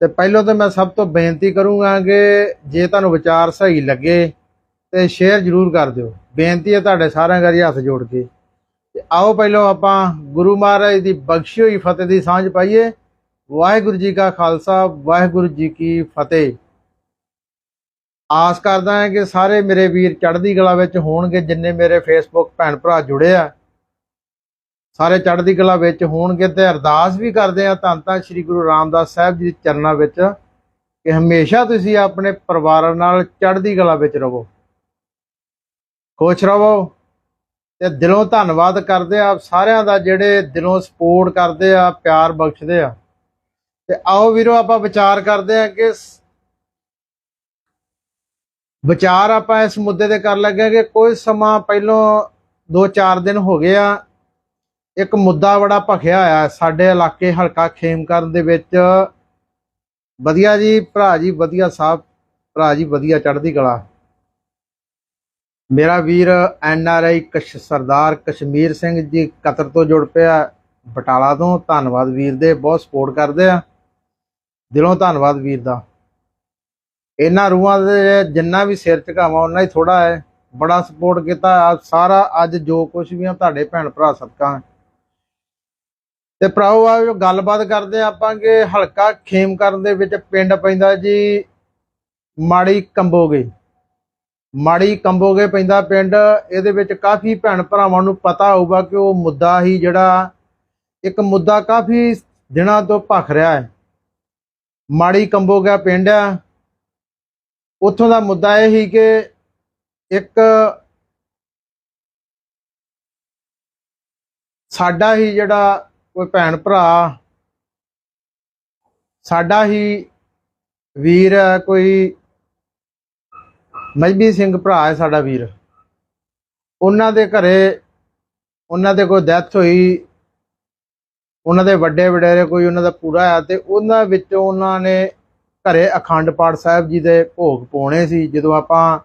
ਤੇ ਪਹਿਲਾਂ ਤਾਂ ਮੈਂ ਸਭ ਤੋਂ ਬੇਨਤੀ ਕਰੂੰਗਾ ਕਿ ਜੇ ਤੁਹਾਨੂੰ ਵਿਚਾਰ ਸਹੀ ਲੱਗੇ ਤੇ ਸ਼ੇਅਰ ਜ਼ਰੂਰ ਕਰ ਦਿਓ। ਬੇਨਤੀ ਹੈ ਤੁਹਾਡੇ ਸਾਰਿਆਂ ਗਰੀ ਹੱਥ ਜੋੜ ਕੇ। ਤੇ ਆਓ ਪਹਿਲਾਂ ਆਪਾਂ ਗੁਰੂ ਮਹਾਰਾਜ ਦੀ ਬਖਸ਼ੀ ਹੋਈ ਫਤਿਹ ਦੀ ਸਾਂਝ ਪਾਈਏ। ਵਾਹਿਗੁਰੂ ਜੀ ਕਾ ਖਾਲਸਾ, ਵਾਹਿਗੁਰੂ ਜੀ ਕੀ ਫਤਿਹ। ਆਸ ਕਰਦਾ ਹਾਂ ਕਿ ਸਾਰੇ ਮੇਰੇ ਵੀਰ ਚੜ੍ਹਦੀ ਕਲਾ ਵਿੱਚ ਹੋਣਗੇ, ਜਿੰਨੇ ਮੇਰੇ ਫੇਸਬੁੱਕ ਭੈਣ ਭਰਾ ਜੁੜੇ ਆ। ਸਾਰੇ ਚੜ੍ਹਦੀ ਕਲਾ ਵਿੱਚ ਹੋਣਗੇ ਤੇ ਅਰਦਾਸ ਵੀ ਕਰਦੇ ਆ ਧੰਨ ਧੰਨ ਸ੍ਰੀ ਗੁਰੂ ਰਾਮਦਾਸ ਸਾਹਿਬ ਜੀ ਦੇ ਚਰਨਾਂ ਵਿੱਚ ਕਿ ਹਮੇਸ਼ਾ ਤੁਸੀਂ ਆਪਣੇ ਪਰਿਵਾਰਾਂ ਨਾਲ ਚੜ੍ਹਦੀ ਕਲਾ ਵਿੱਚ ਰਹੋ। ਖੁਸ਼ ਰਹੋ ਤੇ ਦਿਲੋਂ ਧੰਨਵਾਦ ਕਰਦੇ ਆ ਸਾਰਿਆਂ ਦਾ ਜਿਹੜੇ ਦਿਲੋਂ ਸਪੋਰਟ ਕਰਦੇ ਆ, ਪਿਆਰ ਬਖਸ਼ਦੇ ਆ। ਤੇ ਆਓ ਵੀਰੋ, ਆਪਾਂ ਵਿਚਾਰ ਕਰਦੇ ਆ ਕਿ ਵਿਚਾਰ ਆਪਾਂ ਇਸ ਮੁੱਦੇ ਤੇ ਕਰ ਲੱਗੇ ਕਿ ਕੋਈ ਸਮਾਂ ਪਹਿਲੋਂ 2-4 ਦਿਨ ਹੋ ਗਏ ਆ। ਇੱਕ ਮੁੱਦਾ ਬੜਾ ਭਖਿਆ ਹੋਇਆ ਸਾਡੇ ਇਲਾਕੇ ਹਲਕਾ ਖੇਮਕਰਨ ਦੇ ਵਿੱਚ। ਵਧੀਆ ਜੀ, ਭਰਾ ਜੀ ਵਧੀਆ ਸਾਹਿਬ ਭਰਾ ਜੀ ਵਧੀਆ, ਚੜ੍ਹਦੀ ਕਲਾ। ਮੇਰਾ ਵੀਰ ਐਨ ਆਰ ਆਈ ਕਸ਼, ਸਰਦਾਰ ਕਸ਼ਮੀਰ ਸਿੰਘ ਜੀ ਕਤਰ ਤੋਂ ਜੁੜ ਪਿਆ ਬਟਾਲਾ ਤੋਂ। ਧੰਨਵਾਦ ਵੀਰ ਦੇ, ਬਹੁਤ ਸਪੋਰਟ ਕਰਦੇ ਆ। ਦਿਲੋਂ ਧੰਨਵਾਦ ਵੀਰ ਦਾ। ਇਹਨਾਂ ਰੂਹਾਂ ਦੇ ਜਿੰਨਾ ਵੀ ਸਿਰ ਝੁਕਾਵਾਂ ਉਹਨਾਂ ਹੀ ਥੋੜਾ ਹੈ। ਬੜਾ ਸਪੋਰਟ ਕੀਤਾ। ਸਾਰਾ ਅੱਜ ਜੋ ਕੁਝ ਵੀ ਆ, ਤੁਹਾਡੇ ਭੈਣ ਭਰਾ ਸਦਕਾ। ਤੇ ਭਰਾਓ, ਆ ਜੋ ਗੱਲਬਾਤ ਕਰਦੇ ਆ ਆਪਾਂ ਕਿ ਹਲਕਾ ਖੇਮਕਰਨ ਦੇ ਵਿੱਚ ਪਿੰਡ ਪੈਂਦਾ ਜੀ ਮਾੜੀ ਕੰਬੋਗੇ। ਮਾੜੀ ਕੰਬੋਗੇ ਪੈਂਦਾ ਪਿੰਡ। ਇਹਦੇ ਵਿੱਚ ਕਾਫੀ ਭੈਣ ਭਰਾਵਾਂ ਨੂੰ ਪਤਾ ਹੋਊਗਾ ਕਿ ਉਹ ਮੁੱਦਾ ਹੀ ਜਿਹੜਾ ਇੱਕ ਮੁੱਦਾ ਕਾਫੀ ਦਿਨਾਂ ਤੋਂ ਭਖ ਰਿਹਾ ਹੈ। ਮਾੜੀ ਕੰਬੋਗਾ ਪਿੰਡ ਆ। ਉੱਥੋਂ ਦਾ ਮੁੱਦਾ ਇਹ ਹੀ ਕਿ ਇੱਕ ਸਾਡਾ ਹੀ ਜਿਹੜਾ ਕੋਈ ਭੈਣ ਭਰਾ। ਸਾਡਾ ਹੀ ਵੀਰ ਹੈ, ਕੋਈ ਮਜਬੀ ਸਿੰਘ ਭਰਾ ਹੈ ਸਾਡਾ ਵੀਰ। ਉਹਨਾਂ ਦੇ ਘਰੇ, ਉਹਨਾਂ ਦੇ ਕੋਈ ਡੈਥ ਹੋਈ। ਉਹਨਾਂ ਦੇ ਵੱਡੇ ਵਡੇਰੇ ਕੋਈ ਉਹਨਾਂ ਦਾ ਪੂਰਾ ਆ ਤੇ ਉਹਨਾਂ ਵਿੱਚੋਂ ਉਹਨਾਂ ਨੇ ਘਰੇ ਅਖੰਡ ਪਾਠ ਸਾਹਿਬ ਜੀ ਦੇ ਭੋਗ ਪਾਉਣੇ ਸੀ। ਜਦੋਂ ਆਪਾਂ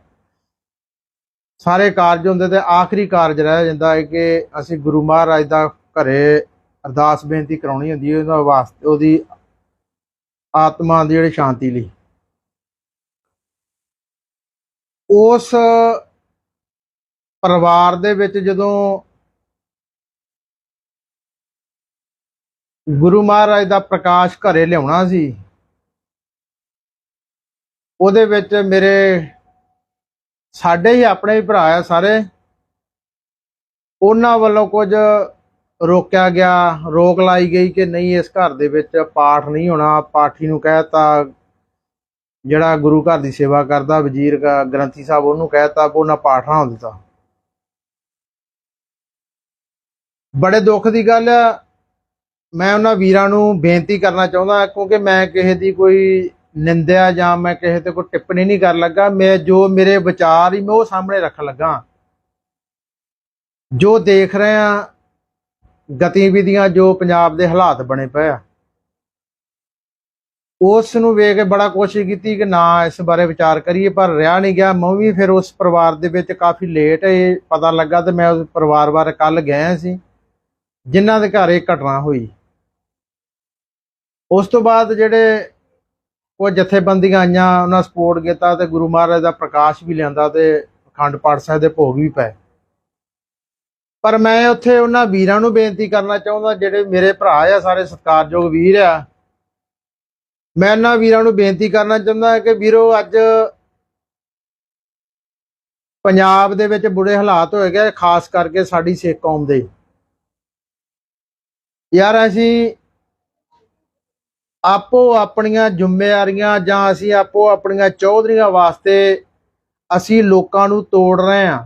ਸਾਰੇ ਕਾਰਜ ਹੁੰਦੇ ਤੇ ਆਖਰੀ ਕਾਰਜ ਰਹਿ ਜਾਂਦਾ ਹੈ ਕਿ ਅਸੀਂ ਗੁਰੂ ਮਹਾਰਾਜ ਦਾ ਘਰੇ ਅਰਦਾਸ ਬੇਨਤੀ ਕਰਾਉਣੀ ਹੁੰਦੀ ਹੈ ਉਹਨਾਂ ਵਾਸਤੇ, ਉਹਦੀ ਆਤਮਾ ਦੀ ਜਿਹੜੀ ਸ਼ਾਂਤੀ ਲਈ। ਉਸ ਪਰਿਵਾਰ ਦੇ ਵਿੱਚ ਜਦੋਂ ਗੁਰੂ ਮਹਾਰਾਜ ਦਾ ਪ੍ਰਕਾਸ਼ ਘਰੇ ਲਿਆਉਣਾ ਸੀ, ਉਹਦੇ ਵਿੱਚ ਮੇਰੇ ਸਾਡੇ ਹੀ ਆਪਣੇ ਹੀ ਭਰਾ ਆ ਸਾਰੇ। ਉਹਨਾਂ ਵੱਲੋਂ ਕੁਝ ਰੋਕਿਆ ਗਿਆ, ਰੋਕ ਲਾਈ ਗਈ ਕਿ ਨਹੀਂ, ਇਸ ਘਰ ਦੇ ਵਿੱਚ ਪਾਠ ਨਹੀਂ ਹੋਣਾ। ਪਾਠੀ ਨੂੰ ਕਹਿਤਾ ਜਿਹੜਾ ਗੁਰੂ ਘਰ ਦੀ ਸੇਵਾ ਕਰਦਾ, ਵਜ਼ੀਰ ਗ੍ਰੰਥੀ ਸਾਹਿਬ ਉਹਨੂੰ ਕਹਿਤਾ ਕਿ ਉਹਨਾਂ ਪਾਠ ਨਾ ਹੋਣ ਦਿੱਤਾ। ਬੜੇ ਦੁੱਖ ਦੀ ਗੱਲ ਆ। ਮੈਂ ਉਹਨਾਂ ਵੀਰਾਂ ਨੂੰ ਬੇਨਤੀ ਕਰਨਾ ਚਾਹੁੰਦਾ ਕਿਉਂਕਿ ਮੈਂ ਕਿਸੇ ਦੀ ਕੋਈ ਨਿੰਦਿਆ ਜਾਂ ਮੈਂ ਕਿਸੇ ਤੇ ਕੋਈ ਟਿੱਪਣੀ ਨਹੀਂ ਕਰਨ ਲੱਗਾ। ਮੈਂ ਜੋ ਮੇਰੇ ਵਿਚਾਰ ਹੀ ਮੈਂ ਉਹ ਸਾਹਮਣੇ ਰੱਖਣ ਲੱਗਾ। ਜੋ ਦੇਖ ਰਹੇ ਆ ਗਤੀਵਿਧੀਆਂ ਜੋ ਪੰਜਾਬ ਦੇ ਹਾਲਾਤ ਬਣੇ ਪਏ ਆ। ਉਸ ਨੂੰ ਵੇਖ ਕੇ ਬੜਾ ਕੋਸ਼ਿਸ਼ ਕੀਤੀ ਕਿ ਨਾ ਇਸ ਬਾਰੇ ਵਿਚਾਰ ਕਰੀਏ, ਪਰ ਰਿਹਾ ਨਹੀਂ ਗਿਆ। ਮੈਂ ਵੀ ਫਿਰ ਉਸ ਪਰਿਵਾਰ ਦੇ ਵਿੱਚ ਕਾਫੀ ਲੇਟ ਇਹ ਪਤਾ ਲੱਗਾ ਤੇ ਮੈਂ ਉਸ ਪਰਿਵਾਰ ਬਾਰੇ ਕੱਲ ਗਿਆ ਸੀ, ਜਿਨ੍ਹਾਂ ਦੇ ਘਰ ਇਹ ਘਟਨਾ ਹੋਈ। ਉਸ ਤੋਂ ਬਾਅਦ ਜਿਹੜੇ ਉਹ ਜਥੇਬੰਦੀਆਂ ਆਈਆਂ, ਉਹਨਾਂ ਸਪੋਰਟ ਕੀਤਾ ਤੇ ਗੁਰੂ ਮਹਾਰਾਜ ਦਾ ਪ੍ਰਕਾਸ਼ ਵੀ ਲਿਆਂਦਾ ਤੇ ਅਖੰਡ ਪਾਠ ਸਾਹਿਬ ਦੇ ਭੋਗ ਵੀ ਪਏ। ਪਰ ਮੈਂ ਉੱਥੇ ਉਹਨਾਂ ਵੀਰਾਂ ਨੂੰ ਬੇਨਤੀ ਕਰਨਾ ਚਾਹੁੰਦਾ, ਜਿਹੜੇ ਮੇਰੇ ਭਰਾ ਆ, ਸਾਰੇ ਸਤਿਕਾਰਯੋਗ ਵੀਰ ਆ। ਮੈਂ ਇਹਨਾਂ ਵੀਰਾਂ ਨੂੰ ਬੇਨਤੀ ਕਰਨਾ ਚਾਹੁੰਦਾ ਕਿ ਵੀਰੋ, ਅੱਜ ਪੰਜਾਬ ਦੇ ਵਿੱਚ ਬੁਰੇ ਹਾਲਾਤ ਹੋਏ ਗਏ, ਖਾਸ ਕਰਕੇ ਸਾਡੀ ਸਿੱਖ ਕੌਮ ਦੇ। ਯਾਰ ਅਸੀਂ ਆਪੋ ਆਪਣੀਆਂ ਜ਼ਿੰਮੇਵਾਰੀਆਂ ਜਾਂ ਅਸੀਂ ਆਪੋ ਆਪਣੀਆਂ ਚੌਧਰੀਆਂ ਵਾਸਤੇ ਅਸੀਂ ਲੋਕਾਂ ਨੂੰ ਤੋੜ ਰਹੇ ਹਾਂ।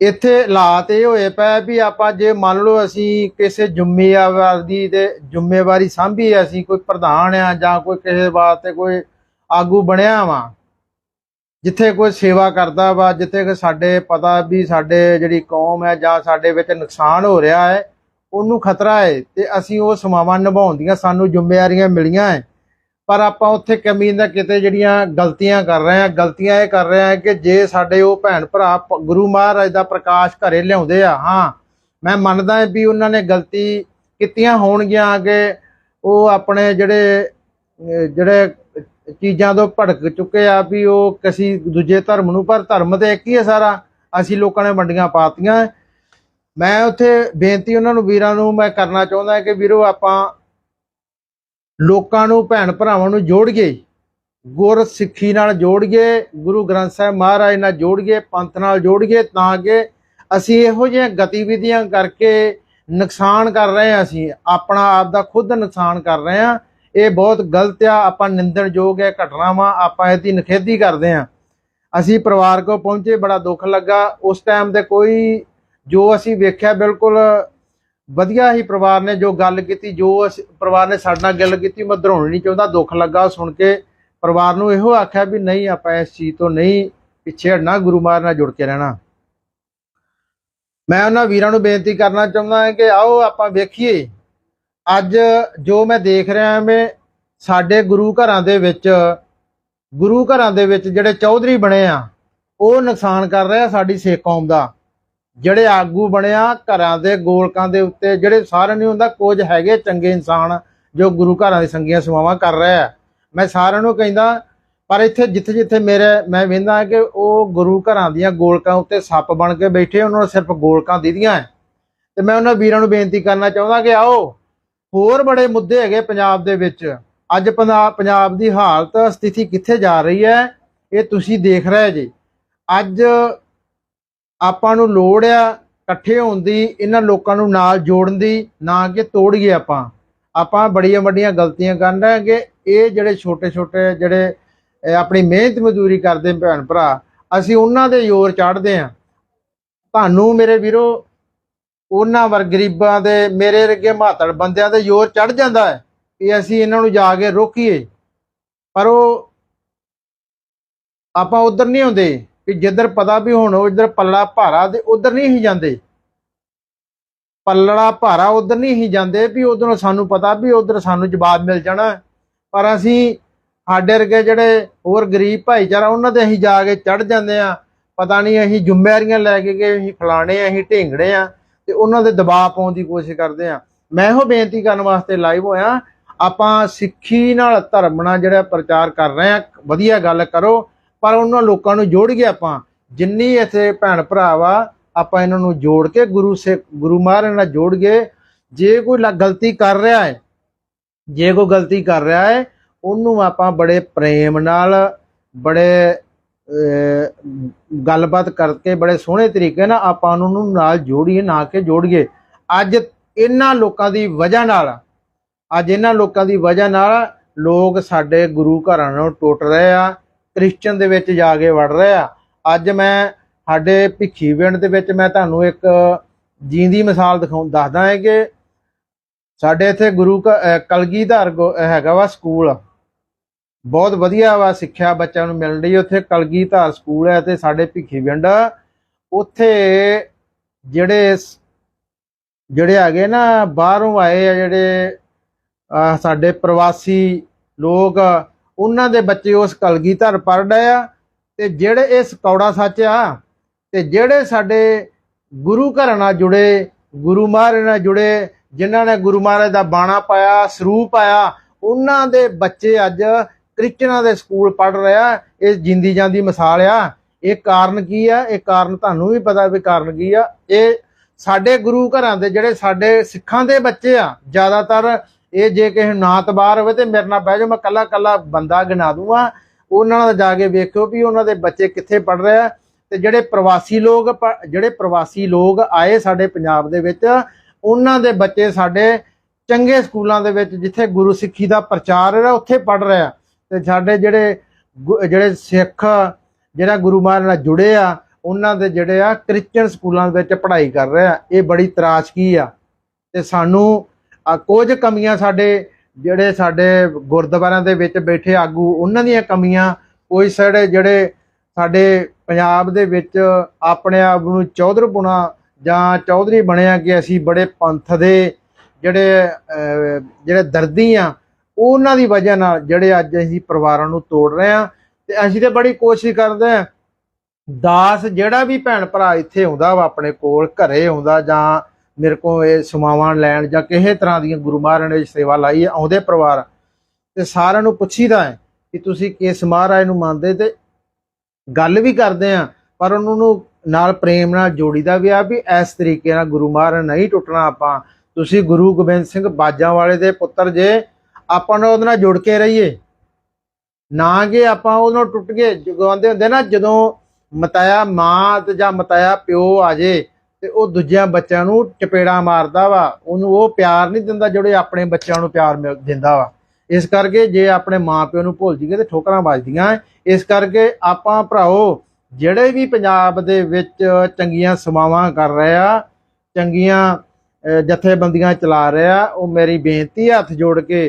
ਇੱਥੇ ਹਾਲਾਤ ਇਹ ਹੋਏ ਪਏ ਵੀ ਆਪਾਂ ਜੇ ਮੰਨ ਲਓ ਅਸੀਂ ਕਿਸੇ ਜ਼ਿੰਮੇਵਾਰ ਦੀ ਤੇ ਜ਼ਿੰਮੇਵਾਰੀ ਸਾਂਭੀ ਅਸੀਂ ਕੋਈ ਪ੍ਰਧਾਨ ਆ ਜਾਂ ਕੋਈ ਕਿਸੇ ਵਾਸਤੇ ਕੋਈ ਆਗੂ ਬਣਿਆ ਵਾ, ਜਿੱਥੇ ਕੋਈ ਸੇਵਾ ਕਰਦਾ ਵਾ, ਜਿੱਥੇ ਕਿ ਸਾਡੇ ਪਤਾ ਵੀ ਸਾਡੇ ਜਿਹੜੀ ਕੌਮ ਹੈ ਜਾਂ ਸਾਡੇ ਵਿੱਚ ਨੁਕਸਾਨ ਹੋ ਰਿਹਾ ਹੈ, ਉਹਨੂੰ ਖਤਰਾ ਹੈ ਤੇ ਅਸੀਂ ਉਹ ਸਮਾਵਾਂ ਨਿਭਾਉਣ ਦੀਆਂ ਸਾਨੂੰ ਜ਼ਿੰਮੇਵਾਰੀਆਂ ਮਿਲੀਆਂ ਹੈ। ਪਰ ਆਪਾਂ ਉੱਥੇ ਕਮੀ ਦਾ ਕਿਤੇ ਜਿਹੜੀਆਂ ਗਲਤੀਆਂ ਕਰ ਰਹੇ ਆ ਗਲਤੀਆਂ ਇਹ ਕਰ ਰਹੇ ਆ ਕਿ ਜੇ ਸਾਡੇ ਉਹ ਭੈਣ ਭਰਾ ਗੁਰੂ ਮਹਾਰਾਜ ਦਾ ਪ੍ਰਕਾਸ਼ ਘਰੇ ਲਿਆਉਂਦੇ ਆ, ਹਾਂ। ਮੈਂ ਮੰਨਦਾ ਵੀ ਉਹਨਾਂ ਨੇ ਗਲਤੀ ਕੀਤੀਆਂ ਹੋਣਗੀਆਂ ਕਿ ਉਹ ਆਪਣੇ ਜਿਹੜੇ ਜਿਹੜੇ ਚੀਜ਼ਾਂ ਤੋਂ ਭੜਕ ਚੁੱਕੇ ਆ ਵੀ ਉਹ ਕਿਸੇ ਦੂਜੇ ਧਰਮ ਨੂੰ, ਪਰ ਧਰਮ ਤੇ ਇੱਕ ਹੀ ਹੈ ਸਾਰਾ, ਅਸੀਂ ਲੋਕਾਂ ਨੇ ਵੰਡੀਆਂ ਪਾਤੀਆਂ। ਮੈਂ ਉੱਥੇ ਬੇਨਤੀ ਉਹਨਾਂ ਨੂੰ, ਵੀਰਾਂ ਨੂੰ ਮੈਂ ਕਰਨਾ ਚਾਹੁੰਦਾ ਕਿ ਵੀਰੋ ਆਪਾਂ ਲੋਕਾਂ ਨੂੰ, ਭੈਣ ਭਰਾਵਾਂ ਨੂੰ ਜੋੜੀਏ ਗੁਰ ਸਿੱਖੀ ਨਾਲ ਜੋੜੀਏ ਗੁਰੂ ਗ੍ਰੰਥ ਸਾਹਿਬ ਮਹਾਰਾਜ ਨਾਲ ਜੋੜੀਏ ਪੰਥ ਨਾਲ ਜੋੜੀਏ ਤਾਂ ਕਿ ਅਸੀਂ ਇਹੋ ਜਿਹੀਆਂ ਗਤੀਵਿਧੀਆਂ ਕਰਕੇ ਨੁਕਸਾਨ ਕਰ ਰਹੇ ਹਾਂ ਅਸੀਂ। ਆਪਣਾ ਆਪ ਦਾ ਖੁਦ ਨੁਕਸਾਨ ਕਰ ਰਹੇ ਹਾਂ। ਇਹ ਬਹੁਤ ਗਲਤ ਆ, ਆਪਾਂ ਨਿੰਦਣਯੋਗ ਹੈ ਘਟਨਾਵਾਂ ਆਪਾਂ ਇਹਦੀ ਨਿਖੇਧੀ ਕਰਦੇ ਹਾਂ। ਅਸੀਂ ਪਰਿਵਾਰ ਕੋ ਪਹੁੰਚੇ, ਬੜਾ ਦੁੱਖ ਲੱਗਾ। ਉਸ ਟਾਈਮ ਤੇ ਕੋਈ, ਜੋ ਅਸੀਂ ਵੇਖਿਆ, ਬਿਲਕੁਲ ਵਧੀਆ ਹੀ ਪਰਿਵਾਰ ਨੇ ਜੋ ਗੱਲ ਕੀਤੀ, ਜੋ ਅਸੀਂ ਪਰਿਵਾਰ ਨੇ ਸਾਡੇ ਨਾਲ ਗੱਲ ਕੀਤੀ, ਮੈਂ ਦਰਾਉਣੀ ਨਹੀਂ ਚਾਹੁੰਦਾ, ਦੁੱਖ ਲੱਗਾ ਸੁਣ ਕੇ ਪਰਿਵਾਰ ਨੂੰ ਇਹੋ ਆਖਿਆ ਵੀ ਨਹੀਂ, ਆਪਾਂ ਇਸ ਚੀਜ਼ ਤੋਂ ਨਹੀਂ ਪਿੱਛੇ ਹਟਣਾ, ਗੁਰੂ ਮਹਾਰਾਜ ਨਾਲ ਜੁੜ ਕੇ ਰਹਿਣਾ। ਮੈਂ ਉਹਨਾਂ ਵੀਰਾਂ ਨੂੰ ਬੇਨਤੀ ਕਰਨਾ ਚਾਹੁੰਦਾ ਹਾਂ ਕਿ ਆਓ ਆਪਾਂ ਵੇਖੀਏ, ਅੱਜ ਜੋ ਮੈਂ ਦੇਖ ਰਿਹਾ ਮੈਂ ਸਾਡੇ ਗੁਰੂ ਘਰਾਂ ਦੇ ਵਿੱਚ, ਗੁਰੂ ਘਰਾਂ ਦੇ ਵਿੱਚ ਜਿਹੜੇ ਚੌਧਰੀ ਬਣੇ ਆ, ਉਹ ਨੁਕਸਾਨ ਕਰ ਰਹੇ ਆ ਸਾਡੀ ਸਿੱਖ ਕੌਮ ਦਾ। ਜਿਹੜੇ ਆਗੂ ਬਣਿਆ ਘਰਾਂ ਦੇ ਗੋਲਕਾਂ ਦੇ ਉੱਤੇ, ਜਿਹੜੇ ਸਾਰੇ ਨਹੀਂ ਹੁੰਦਾ ਕੁਝ ਹੈਗੇ ਚੰਗੇ ਇਨਸਾਨ, ਜੋ ਗੁਰੂ ਘਰਾਂ ਦੀ ਸੰਗੀਆਂ ਸੇਵਾਵਾਂ ਕਰ ਰਹੇ ਆ। ਮੈਂ ਸਾਰਿਆਂ ਨੂੰ ਕਹਿੰਦਾ, ਪਰ ਇੱਥੇ ਜਿੱਥੇ ਜਿੱਥੇ ਮੇਰੇ, ਮੈਂ ਵੇਖਦਾ ਕਿ ਉਹ ਗੁਰੂ ਘਰਾਂ ਦੀਆਂ ਗੋਲਕਾਂ ਉੱਤੇ ਸੱਪ ਬਣ ਕੇ ਬੈਠੇ, ਉਹਨਾਂ ਨੂੰ ਸਿਰਫ ਗੋਲਕਾਂ ਦੀਦੀਆਂ ਹੈ। ਤੇ ਮੈਂ ਉਹਨਾਂ ਵੀਰਾਂ ਨੂੰ ਬੇਨਤੀ ਕਰਨਾ ਚਾਹੁੰਦਾ ਕਿ ਆਓ, ਹੋਰ ਬੜੇ ਮੁੱਦੇ ਹੈਗੇ ਪੰਜਾਬ ਦੇ ਵਿੱਚ। ਅੱਜ ਪੰਜਾਬ ਦੀ ਹਾਲਤ, ਸਥਿਤੀ ਕਿੱਥੇ ਜਾ ਰਹੀ ਹੈ ਇਹ ਤੁਸੀਂ ਦੇਖ ਰਹੇ ਜੀ। ਅੱਜ ਆਪਾਂ ਨੂੰ ਲੋੜ ਆ ਇਕੱਠੇ ਹੋਣ ਦੀ, ਇਹਨਾਂ ਲੋਕਾਂ ਨੂੰ ਨਾਲ ਜੋੜਨ ਦੀ, ਨਾ ਕਿ ਤੋੜੀਏ ਆਪਾਂ। ਆਪਾਂ ਬੜੀਆਂ ਵੱਡੀਆਂ ਗਲਤੀਆਂ ਕਰ ਰਹੇ ਕਿ ਇਹ ਜਿਹੜੇ ਛੋਟੇ ਛੋਟੇ ਜਿਹੜੇ ਆਪਣੀ ਮਿਹਨਤ ਮਜ਼ਦੂਰੀ ਕਰਦੇ ਭੈਣ ਭਰਾ, ਅਸੀਂ ਉਹਨਾਂ ਦੇ ਜ਼ੋਰ ਚੜ੍ਹਦੇ ਆ ਤੁਹਾਨੂੰ ਮੇਰੇ ਵੀਰੋ, ਉਹਨਾਂ ਵਰ ਗਰੀਬਾਂ ਦੇ, ਮੇਰੇ ਅੱਗੇ ਮਾਤੜ ਬੰਦਿਆਂ ਦੇ ਜ਼ੋਰ ਚੜ ਜਾਂਦਾ ਹੈ ਕਿ ਅਸੀਂ ਇਹਨਾਂ ਨੂੰ ਜਾ ਕੇ ਰੋਕੀਏ। ਪਰ ਉਹ, ਆਪਾਂ ਉਧਰ ਨਹੀਂ ਹੁੰਦੇ ਕਿ ਜਿੱਧਰ ਪਤਾ ਵੀ ਹੁਣ ਉਹ ਪੱਲਾ ਭਾਰਾ ਤੇ ਉਧਰ ਨਹੀਂ ਹੀ ਜਾਂਦੇ। ਪੱਲੜਾ ਭਾਰਾ ਉਧਰ ਨਹੀਂ ਹੀ ਜਾਂਦੇ ਵੀ ਉਧਰੋਂ ਸਾਨੂੰ ਪਤਾ ਵੀ ਉਧਰ ਸਾਨੂੰ ਜਵਾਬ ਮਿਲ ਜਾਣਾ। ਪਰ ਅਸੀਂ ਸਾਡੇ ਵਰਗੇ ਜਿਹੜੇ ਹੋਰ ਗਰੀਬ ਭਾਈਚਾਰਾ ਉਹਨਾਂ ਦੇ ਅਸੀਂ ਜਾ ਕੇ ਚੜ ਜਾਂਦੇ ਆ ਪਤਾ ਨਹੀਂ ਅਸੀਂ ਜ਼ਿੰਮੇਵਾਰੀਆਂ ਲੈ ਕੇ ਗਏ, ਅਸੀਂ ਫਲਾਣੇ ਆ ਅਸੀਂ ਢੇਂਗੜੇ ਆ ਤੇ ਉਹਨਾਂ ਦੇ ਦਬਾਅ ਪਾਉਣ ਦੀ ਕੋਸ਼ਿਸ਼ ਕਰਦੇ ਆ ਮੈਂ ਇਹੋ ਬੇਨਤੀ ਕਰਨ ਵਾਸਤੇ ਲਾਈਵ ਹੋਇਆ, ਆਪਾਂ ਸਿੱਖੀ ਨਾਲ ਧਰਮ ਨਾਲ ਜਿਹੜਾ ਪ੍ਰਚਾਰ ਕਰ ਰਹੇ ਆ ਵਧੀਆ ਗੱਲ ਕਰੋ। ਪਰ ਉਹਨਾਂ ਲੋਕਾਂ ਨੂੰ ਜੋੜੀਏ ਆਪਾਂ। ਜਿੰਨੀ ਇੱਥੇ ਭੈਣ ਭਰਾ ਵਾ, ਆਪਾਂ ਇਹਨਾਂ ਨੂੰ ਜੋੜ ਕੇ ਗੁਰੂ ਸੇ, ਗੁਰੂ ਮਹਾਰਾਜ ਨਾਲ ਜੋੜੀਏ ਜੇ ਕੋਈ ਲ- ਗਲਤੀ ਕਰ ਰਿਹਾ ਹੈ, ਜੇ ਕੋਈ ਗਲਤੀ ਕਰ ਰਿਹਾ ਹੈ, ਉਹਨੂੰ ਆਪਾਂ ਬੜੇ ਪ੍ਰੇਮ ਨਾਲ, ਬੜੇ ਗੱਲਬਾਤ ਕਰਕੇ, ਬੜੇ ਸੋਹਣੇ ਤਰੀਕੇ ਨਾਲ ਆਪਾਂ ਉਹਨਾਂ ਨੂੰ ਨਾਲ ਜੋੜੀਏ, ਨਾ ਕਿ ਜੋੜੀਏ। ਅੱਜ ਇਹਨਾਂ ਲੋਕਾਂ ਦੀ ਵਜ੍ਹਾ ਨਾਲ, ਅੱਜ ਇਹਨਾਂ ਲੋਕਾਂ ਦੀ ਵਜ੍ਹਾ ਨਾਲ ਲੋਕ ਸਾਡੇ ਗੁਰੂ ਘਰਾਂ ਨੂੰ ਟੁੱਟ ਰਹੇ ਆ। ਕ੍ਰਿਸਚਨ ਦੇ ਵਿੱਚ ਜਾ ਕੇ ਵੜ ਰਹੇ ਆ। ਅੱਜ ਮੈਂ ਸਾਡੇ ਭਿੱਖੀ ਪਿੰਡ ਦੇ ਵਿੱਚ ਮੈਂ ਤੁਹਾਨੂੰ ਇੱਕ ਜੀਂਦੀ ਮਿਸਾਲ ਦਿਖਾਉਂ ਦੱਸਦਾ ਹੈ ਕਿ ਸਾਡੇ ਇੱਥੇ ਗੁਰੂ ਘ- ਅਹ ਕਲਗੀਧਰ ਗੋ- ਹੈਗਾ ਵਾ ਸਕੂਲ। ਬਹੁਤ ਵਧੀਆ ਵਾ ਸਿੱਖਿਆ ਬੱਚਿਆਂ ਨੂੰ ਮਿਲ ਰਹੀ ਉੱਥੇ ਕਲਗੀਧਰ ਸਕੂਲ ਹੈ ਤੇ ਸਾਡੇ ਭਿੱਖੀ ਪਿੰਡ। ਉੱਥੇ ਜਿਹੜੇ ਸ- ਜਿਹੜੇ ਹੈਗੇ ਨਾ, ਬਾਹਰੋਂ ਆਏ ਆ ਜਿਹੜੇ ਸਾਡੇ ਪ੍ਰਵਾਸੀ ਲੋਕ ਉਹਨਾਂ ਦੇ ਬੱਚੇ ਉਸ ਕਲਗੀਧਰ ਪੜ੍ਹ ਰਹੇ ਆ ਤੇ ਜਿਹੜੇ ਇਹ ਸਕੌੜਾ ਸੱਚ ਆ ਤੇ ਜਿਹੜੇ ਸਾਡੇ ਗੁਰੂ ਘਰਾਂ ਨਾਲ ਜੁੜੇ, ਗੁਰੂ ਮਹਾਰਾਜ ਨਾਲ ਜੁੜੇ, ਜਿਨ੍ਹਾਂ ਨੇ ਗੁਰੂ ਮਹਾਰਾਜ ਦਾ ਬਾਣਾ ਪਾਇਆ, ਸਰੂਪ ਪਾਇਆ ਉਹਨਾਂ ਦੇ ਬੱਚੇ ਅੱਜ ਕ੍ਰਿਸਚਨਾਂ ਦੇ ਸਕੂਲ ਪੜ੍ਹ ਰਹੇ ਆ, ਇਹ ਜਿੰਦੀ ਜਾਂਦੀ ਮਿਸਾਲ ਆ। ਇਹ ਕਾਰਨ ਕੀ ਆ? ਇਹ ਕਾਰਨ ਤੁਹਾਨੂੰ ਵੀ ਪਤਾ ਵੀ ਕਾਰਨ ਕੀ ਆ। ਇਹ ਸਾਡੇ ਗੁਰੂ ਘਰਾਂ ਦੇ ਜਿਹੜੇ ਸਾਡੇ ਸਿੱਖਾਂ ਦੇ ਬੱਚੇ ਆ, ਜ਼ਿਆਦਾਤਰ ਇਹ ਜੇ ਕਿਸੇ ਨਾ ਬਾਹਰ ਹੋਵੇ ਤੇ ਮੇਰੇ ਨਾਲ ਬਹਿ ਜਾਓ, ਮੈਂ ਕੱਲਾ ਕੱਲਾ ਬੰਦਾ ਗਿਣਾ ਦੂੰਗਾ। ਉਹਨਾਂ ਨਾਲ ਜਾ ਕੇ ਵੇਖਿਓ ਵੀ ਉਹਨਾਂ ਦੇ ਬੱਚੇ ਕਿੱਥੇ ਪੜ ਰਹੇ ਆ। ਤੇ ਜਿਹੜੇ ਪ੍ਰਵਾਸੀ ਲੋਕ ਪ- ਜਿਹੜੇ ਪ੍ਰਵਾਸੀ ਲੋਕ ਆਏ ਸਾਡੇ ਪੰਜਾਬ ਦੇ ਵਿੱਚ, ਉਹਨਾਂ ਦੇ ਬੱਚੇ ਸਾਡੇ ਚੰਗੇ ਸਕੂਲਾਂ ਦੇ ਵਿੱਚ, ਜਿੱਥੇ ਗੁਰੂ ਸਿੱਖੀ ਦਾ ਪ੍ਰਚਾਰ ਹੈ, ਉੱਥੇ ਪੜ ਰਹੇ ਆ। ਤੇ ਸਾਡੇ ਜਿਹੜੇ ਗੁ- ਜਿਹੜੇ ਸਿੱਖ, ਜਿਹੜਾ ਗੁਰੂ ਮਹਾਰਾਜ ਨਾਲ ਜੁੜੇ ਆ, ਉਹਨਾਂ ਦੇ ਜਿਹੜੇ ਆ ਕ੍ਰਿਸਚੀਅਨ ਸਕੂਲਾਂ ਦੇ ਵਿੱਚ ਪੜ੍ਹਾਈ ਕਰ ਰਹੇ ਆ। ਇਹ ਬੜੀ ਤਰਾਸ਼ਕੀ ਆ। ਤੇ ਸਾਨੂੰ ਆ ਕੁਝ ਕਮੀਆਂ ਸਾਡੇ ਜਿਹੜੇ ਸਾਡੇ ਗੁਰਦੁਆਰਿਆਂ ਦੇ ਵਿੱਚ ਬੈਠੇ ਆਗੂ, ਉਹਨਾਂ ਦੀਆਂ ਕਮੀਆਂ ਕੋਈ ਸਾਡੇ ਜਿਹੜੇ ਸਾਡੇ ਪੰਜਾਬ ਦੇ ਵਿੱਚ ਆਪਣੇ ਆਪ ਨੂੰ ਚੌਧਰ ਬੁਣਾ ਜਾਂ ਚੌਧਰੀ ਬਣਿਆ ਕਿ ਅਸੀਂ ਬੜੇ ਪੰਥ ਦੇ ਜਿਹੜੇ ਜਿਹੜੇ ਦਰਦੀ ਆ, ਉਹਨਾਂ ਦੀ ਵਜ੍ਹਾ ਨਾਲ ਜਿਹੜੇ ਅੱਜ ਅਸੀਂ ਪਰਿਵਾਰਾਂ ਨੂੰ ਤੋੜ ਰਹੇ ਆ ਤੇ ਅਸੀਂ ਤੇ ਬੜੀ ਕੋਸ਼ਿਸ਼ ਕਰਦੇ ਆ ਦਾਸ ਜਿਹੜਾ ਵੀ ਭੈਣ ਭਰਾ ਇੱਥੇ ਆਉਂਦਾ ਵਾ ਆਪਣੇ ਕੋਲ, ਘਰੇ ਆਉਂਦਾ ਜਾਂ ਮੇਰੇ ਕੋ ਇਹ ਸਮਾਵਾਂ ਲੈਣ ਜਾਂ ਕਿਸੇ ਤਰ੍ਹਾਂ ਦੀਆਂ ਗੁਰੂ ਮਹਾਰਾਜ ਨੇ ਸੇਵਾ ਲਾਈ ਹੈ, ਆਉਂਦੇ ਪਰਿਵਾਰ। ਤੇ ਸਾਰਿਆਂ ਨੂੰ ਪੁੱਛੀਦਾ ਹੈ ਕਿ ਤੁਸੀਂ ਕਿਸ ਮਹਾਰਾਜ ਨੂੰ ਮੰਨਦੇ ਤੇ ਗੱਲ ਵੀ ਕਰਦੇ ਆ, ਪਰ ਉਹਨਾਂ ਨੂੰ ਨਾਲ ਪ੍ਰੇਮ ਨਾਲ ਜੋੜੀਦਾ ਵੀ ਆ ਵੀ ਇਸ ਤਰੀਕੇ ਨਾਲ ਗੁਰੂ ਮਹਾਰਾਜ ਨਹੀਂ ਟੁੱਟਣਾ ਆਪਾਂ। ਤੁਸੀਂ ਗੁਰੂ ਗੋਬਿੰਦ ਸਿੰਘ ਬਾਜਾਂ ਵਾਲੇ ਦੇ ਪੁੱਤਰ ਜੇ, ਆਪਾਂ ਨੂੰ ਉਹਦੇ ਨਾਲ ਜੁੜ ਕੇ ਰਹੀਏ। ਨਾ ਕਿ ਆਪਾਂ ਉਹਨੋਂ ਟੁੱਟ ਗਏ। ਜਗਾਉਂਦੇ ਹੁੰਦੇ ਨਾ, ਜਦੋਂ ਮਤਾਇਆ ਮਾਂ ਤੇ ਜਾਂ ਮਤਾਇਆ ਪਿਓ ਆ ਜੇ ਤੇ ਉਹ ਦੂਜਿਆਂ ਬੱਚਿਆਂ ਨੂੰ ਚਪੇੜਾ ਮਾਰਦਾ ਵਾ, ਉਹਨੂੰ ਉਹ ਪਿਆਰ ਨਹੀਂ ਦਿੰਦਾ ਜਿਹੜੇ ਆਪਣੇ ਬੱਚਿਆਂ ਨੂੰ ਪਿਆਰ ਮਿਲ- ਦਿੰਦਾ ਵਾ। ਇਸ ਕਰਕੇ ਜੇ ਆਪਣੇ ਮਾਪਿਓ ਨੂੰ ਭੁੱਲ ਜੀਏ ਤੇ ਠੋਕਰਾਂ ਵੱਜਦੀਆਂ ਇਸ ਕਰਕੇ ਆਪਾਂ ਭਰਾਓ, ਜਿਹੜੇ ਵੀ ਪੰਜਾਬ ਦੇ ਵਿੱਚ ਚੰਗੀਆਂ ਸਮਾਵਾਂ ਕਰ ਰਹੇ ਆ, ਚੰਗੀਆਂ ਜਥੇਬੰਦੀਆਂ ਚਲਾ ਰਹੇ ਆ, ਉਹ ਮੇਰੀ ਬੇਨਤੀ ਹੈ ਹੱਥ ਜੋੜ ਕੇ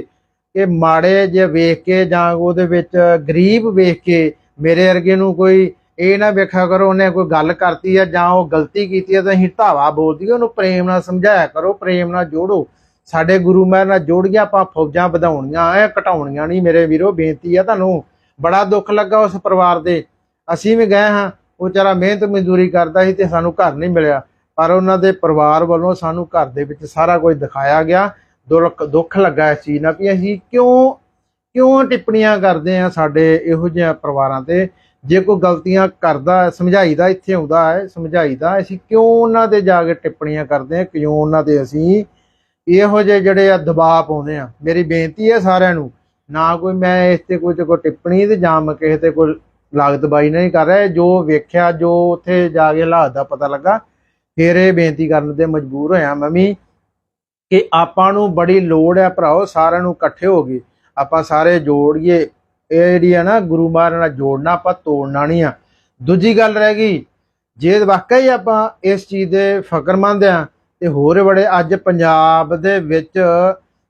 ਕਿ ਮਾੜੇ ਜੇ ਵੇਖ ਕੇ ਜਾਂ ਉਹਦੇ ਵਿੱਚ ਗਰੀਬ ਵੇਖ ਕੇ ਮੇਰੇ ਵਰਗੇ ਨੂੰ ਕੋਈ ਇਹ ਨਾ ਵੇਖਿਆ ਕਰੋ, ਉਹਨੇ ਕੋਈ ਗੱਲ ਕਰਤੀ ਹੈ ਜਾਂ ਉਹ ਗਲਤੀ ਕੀਤੀ ਹੈ ਤਾਂ ਅਸੀਂ ਧਾਵਾ ਬੋਲਦੀ ਉਹਨੂੰ ਪ੍ਰੇਮ ਨਾਲ ਸਮਝਾਇਆ ਕਰੋ, ਪ੍ਰੇਮ ਨਾਲ ਜੋੜੋ। ਸਾਡੇ ਗੁਰੂ ਮਹਾਰਾਜ ਨਾਲ ਜੋੜ ਗਿਆ ਆਪਾਂ ਫੌਜਾਂ ਵਧਾਉਣੀਆਂ, ਐ ਘਟਾਉਣੀਆਂ ਨਹੀਂ। ਮੇਰੇ ਵੀਰੋ, ਬੇਨਤੀ ਆ ਤੁਹਾਨੂੰ, ਬੜਾ ਦੁੱਖ ਲੱਗਾ ਉਸ ਪਰਿਵਾਰ ਦੇ। ਅਸੀਂ ਵੀ ਗਏ ਹਾਂ, ਉਹ ਵਿਚਾਰਾ ਮਿਹਨਤ ਮਜ਼ਦੂਰੀ ਕਰਦਾ ਸੀ ਤੇ ਸਾਨੂੰ ਘਰ ਨਹੀਂ ਮਿਲਿਆ। ਪਰ ਉਹਨਾਂ ਦੇ ਪਰਿਵਾਰ ਵੱਲੋਂ ਸਾਨੂੰ ਘਰ ਦੇ ਵਿੱਚ ਸਾਰਾ ਕੁਝ ਦਿਖਾਇਆ ਗਿਆ। ਦੁੱਖ ਦੁੱਖ ਲੱਗਾ ਇਸ ਚੀਜ਼ ਨਾਲ ਵੀ ਅਸੀਂ ਕਿਉਂ ਕਿਉਂ ਟਿੱਪਣੀਆਂ ਕਰਦੇ ਆ ਸਾਡੇ ਇਹੋ ਜਿਹੇ ਪਰਿਵਾਰਾਂ ਤੇ? ਜੇ ਕੋਈ ਗਲਤੀਆਂ ਕਰਦਾ ਸਮਝਾਈਦਾ ਇੱਥੇ ਆਉਂਦਾ ਹੈ, ਸਮਝਾਈਦਾ, ਅਸੀਂ ਕਿਉਂ ਉਹਨਾਂ ਤੇ ਜਾ ਕੇ ਟਿੱਪਣੀਆਂ ਕਰਦੇ ਹਾਂ, ਕਿਉਂ ਉਹਨਾਂ ਤੇ ਅਸੀਂ ਇਹੋ ਜਿਹੇ ਜਿਹੜੇ ਆ ਦਬਾਅ ਪਾਉਂਦੇ ਆ ਮੇਰੀ ਬੇਨਤੀ ਹੈ ਸਾਰਿਆਂ ਨੂੰ, ਨਾ ਕੋਈ ਮੈਂ ਇਸ ਤੇ ਕੋਈ ਕੋਈ ਟਿੱਪਣੀ ਤੇ ਜਾਂ ਮੈਂ ਕਿਸੇ ਤੇ ਕੋਈ ਲਾਗਤ ਬਾਈ ਨਹੀਂ ਕਰ ਰਿਹਾ ਜੋ ਵੇਖਿਆ, ਜੋ ਉੱਥੇ ਜਾ ਕੇ ਹਾਲਾਤ ਦਾ ਪਤਾ ਲੱਗਾ, ਫਿਰ ਇਹ ਬੇਨਤੀ ਕਰਨ ਤੇ ਮਜਬੂਰ ਹੋਇਆ ਮੈਂ ਵੀ ਕਿ ਆਪਾਂ ਨੂੰ ਬੜੀ ਲੋੜ ਹੈ ਭਰਾਓ, ਸਾਰਿਆਂ ਨੂੰ ਇਕੱਠੇ ਹੋ ਗਏ ਆਪਾਂ ਸਾਰੇ ਜੋੜੀਏ ਇਹ ਜਿਹੜੀ ਆ ਨਾ ਗੁਰੂ ਮਹਾਰਾਜ ਨਾਲ ਜੋੜਨਾ ਆਪਾਂ, ਤੋੜਨਾ ਨਹੀਂ ਆ। ਦੂਜੀ ਗੱਲ ਰਹਿ ਗਈ, ਜੇ ਵਾਕਈ ਆਪਾਂ ਇਸ ਚੀਜ਼ ਦੇ ਫਕਰਮੰਦ ਆ, ਤੇ ਹੋਰ ਬੜੇ, ਅੱਜ ਪੰਜਾਬ ਦੇ ਵਿੱਚ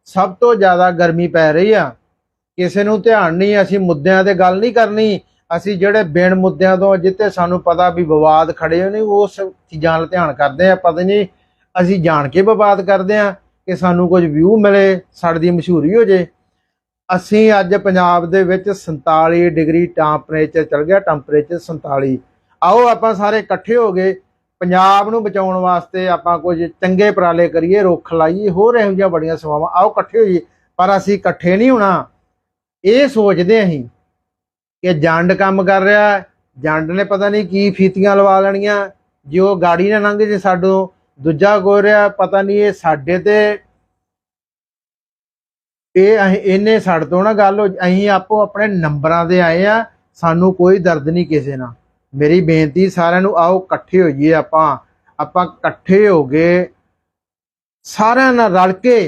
ਸਭ ਤੋਂ ਜ਼ਿਆਦਾ ਗਰਮੀ ਪੈ ਰਹੀ ਆ। ਕਿਸੇ ਨੂੰ ਧਿਆਨ ਨਹੀਂ, ਅਸੀਂ ਮੁੱਦਿਆਂ ਤੇ ਗੱਲ ਨਹੀਂ ਕਰਨੀ। ਅਸੀਂ ਜਿਹੜੇ ਬਿਨ ਮੁੱਦਿਆਂ ਤੋਂ ਜਿੱਤੇ ਸਾਨੂੰ ਪਤਾ ਵੀ ਵਿਵਾਦ ਖੜੇ ਹੋ ਨਹੀਂ ਉਸ ਚੀਜ਼ਾਂ ਵੱਲ ਧਿਆਨ ਕਰਦੇ ਆ, ਪਤਾ ਨਹੀਂ ਅਸੀਂ ਜਾਣ ਕੇ ਵਿਵਾਦ ਕਰਦੇ ਆ, ਕਿ ਸਾਨੂੰ ਕੁਝ ਵਿਊ ਮਿਲੇ, ਸਾਡੀ ਮਸ਼ਹੂਰੀ ਹੋ ਜੇ। ਅਸੀਂ ਅੱਜ ਪੰਜਾਬ ਦੇ ਵਿੱਚ 47 ਡਿਗਰੀ ਟੈਂਪਰੇਚਰ ਚੱਲ ਗਿਆ, ਟੈਂਪਰੇਚਰ 47 ਆਓ ਆਪਾਂ ਸਾਰੇ ਇਕੱਠੇ ਹੋ ਗਏ, ਪੰਜਾਬ ਨੂੰ ਬਚਾਉਣ ਵਾਸਤੇ ਆਪਾਂ ਕੁਝ ਚੰਗੇ ਉਪਰਾਲੇ ਕਰੀਏ, ਰੁੱਖ ਲਾਈਏ, ਹੋਰ ਇਹੋ ਜਿਹੀਆਂ ਬੜੀਆਂ ਸੇਵਾਵਾਂ। ਆਓ ਇਕੱਠੇ ਹੋਈਏ, ਪਰ ਅਸੀਂ ਇਕੱਠੇ ਨਹੀਂ ਹੋਣਾ। ਇਹ ਸੋਚਦੇ ਅਸੀਂ ਕਿ ਜੰਡ ਕੰਮ ਕਰ ਰਿਹਾ ਜੰਡ ਨੇ ਪਤਾ ਨਹੀਂ ਕੀ ਫੀਤੀਆਂ ਲਵਾ ਲੈਣੀਆਂ। ਜੇ ਉਹ ਗਾੜੀ ਨਾ ਲੰਘ ਜੇ ਸਾਡੋਂ, ਦੂਜਾ ਗੋ ਰਿਹਾ ਪਤਾ ਨਹੀਂ ਇਹ ਸਾਡੇ ਤੇ ਇਹ ਅਸੀਂ ਇਹਨੇ ਸਾਡੇ ਤੋਂ ਨਾ ਗੱਲ ਹੋ ਅਸੀਂ ਆਪੋ ਆਪਣੇ ਨੰਬਰਾਂ ਦੇ ਆਏ ਆ ਸਾਨੂੰ ਕੋਈ ਦਰਦ ਨਹੀਂ ਕਿਸੇ ਨਾਲ। ਮੇਰੀ ਬੇਨਤੀ ਸਾਰਿਆਂ ਨੂੰ ਆਓ ਇਕੱਠੇ ਹੋਈਏ ਆਪਾਂ। ਆਪਾਂ ਇਕੱਠੇ ਹੋ ਗਏ ਸਾਰਿਆਂ ਨਾਲ ਰਲ ਕੇ